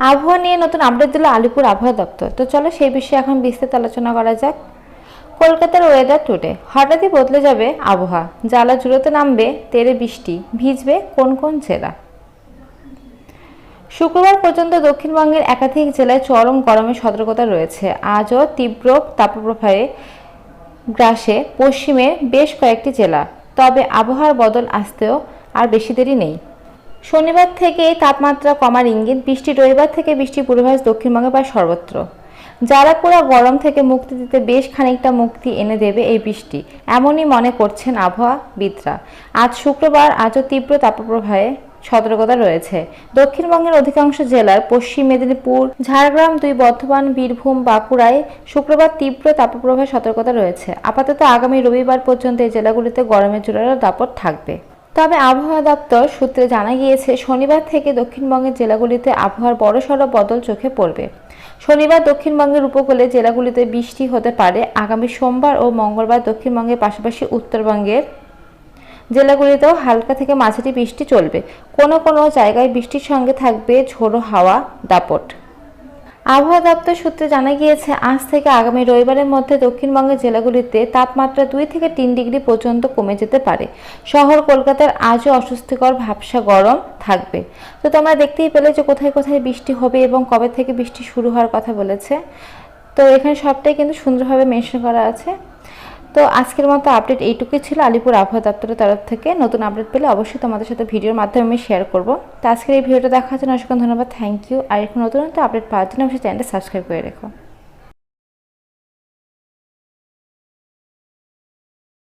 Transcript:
আবহাওয়া নিয়ে নতুন আপডেট দিল আলিপুর আবহাওয়া দপ্তর। তো চলো সেই বিষয়ে এখন বিস্তারিত আলোচনা করা যাক। কলকাতার ওয়েদার টুডে হঠাৎই বদলে যাবে আবহাওয়া। জ্বালা জুড়োতে নামবে, তেরে বৃষ্টি, ভিজবে কোন কোন জেলা? শুক্রবার পর্যন্ত দক্ষিণবঙ্গের একাধিক জেলায় চরম গরমের সতর্কতা রয়েছে। আজও তীব্র তাপপ্রবাহে গ্রাসে পশ্চিমে বেশ কয়েকটি জেলা। তবে আবহাওয়ার বদল আসতেও আর বেশি দেরি নেই। শনিবার থেকে তাপমাত্রা কমার ইঙ্গিত, বৃষ্টি রবিবার থেকে বৃষ্টি পূর্বাভাস দক্ষিণবঙ্গে প্রায় সর্বত্র। জ্বালাপোড়া গরম থেকে মুক্তি দিতে বেশ খানিকটা মুক্তি এনে দেবে এই বৃষ্টি। এমনই মনে করছেন আবহাওয়াবিদরা। আজ শুক্রবার আজও তীব্র তাপপ্রবাহে সতর্কতা রয়েছে। দক্ষিণবঙ্গের অধিকাংশ জেলার পশ্চিম মেদিনীপুর, ঝাড়গ্রাম, দুই বর্ধমান, বীরভূম, বাঁকুড়ায় শুক্রবার তীব্র তাপপ্রবাহের সতর্কতা রয়েছে। আপাতত আগামী রবিবার পর্যন্ত এই জেলাগুলিতে গরমের জোরালো দাপট থাকবে। তবে আবহাওয়া দপ্তর সূত্রে জানা গিয়েছে, শনিবার থেকে দক্ষিণবঙ্গের জেলাগুলিতে আবহাওয়ার বড়সড় বদল চোখে পড়বে। শনিবার দক্ষিণবঙ্গের উপকূলে জেলাগুলিতে বৃষ্টি হতে পারে। আগামী সোমবার ও মঙ্গলবার দক্ষিণবঙ্গের পাশাপাশি উত্তরবঙ্গের জেলাগুলিতেও হালকা থেকে মাঝারি বৃষ্টি চলবে। কোনো কোনো জায়গায় বৃষ্টির সঙ্গে থাকবে ঝোড়ো হাওয়া দাপট। আবহাওয়া দপ্তর সূত্রে জানা গিয়েছে, আজ থেকে আগামী রবিবারের মধ্যে দক্ষিণবঙ্গের জেলাগুলিতে তাপমাত্রা দুই থেকে তিন ডিগ্রি পর্যন্ত কমে যেতে পারে। শহর কলকাতার আজও অস্বস্তিকর ভাবসা গরম থাকবে। তো তোমরা দেখতেই পেলে যে কোথায় কোথায় বৃষ্টি হবে এবং কবে থেকে বৃষ্টি শুরু হওয়ার কথা বলেছে। তো এখানে সবটাই কিন্তু সুন্দরভাবে মেনশন করা আছে। তো আজকের মতো আপডেট এইটুকুই ছিল আলিপুর আবহাওয়া দপ্তরের তরফ থেকে। নতুন আপডেট পেলে অবশ্যই তোমাদের সাথে ভিডিওর মাধ্যমে আমি শেয়ার করব। তো আজকের এই ভিডিওটা দেখার জন্য অসংখ্য ধন্যবাদ থ্যাংক ইউ আর এখন নতুন নতুন আপডেট পাওয়ার জন্য অবশ্যই চ্যানেলটা সাবস্ক্রাইব করে রেখো।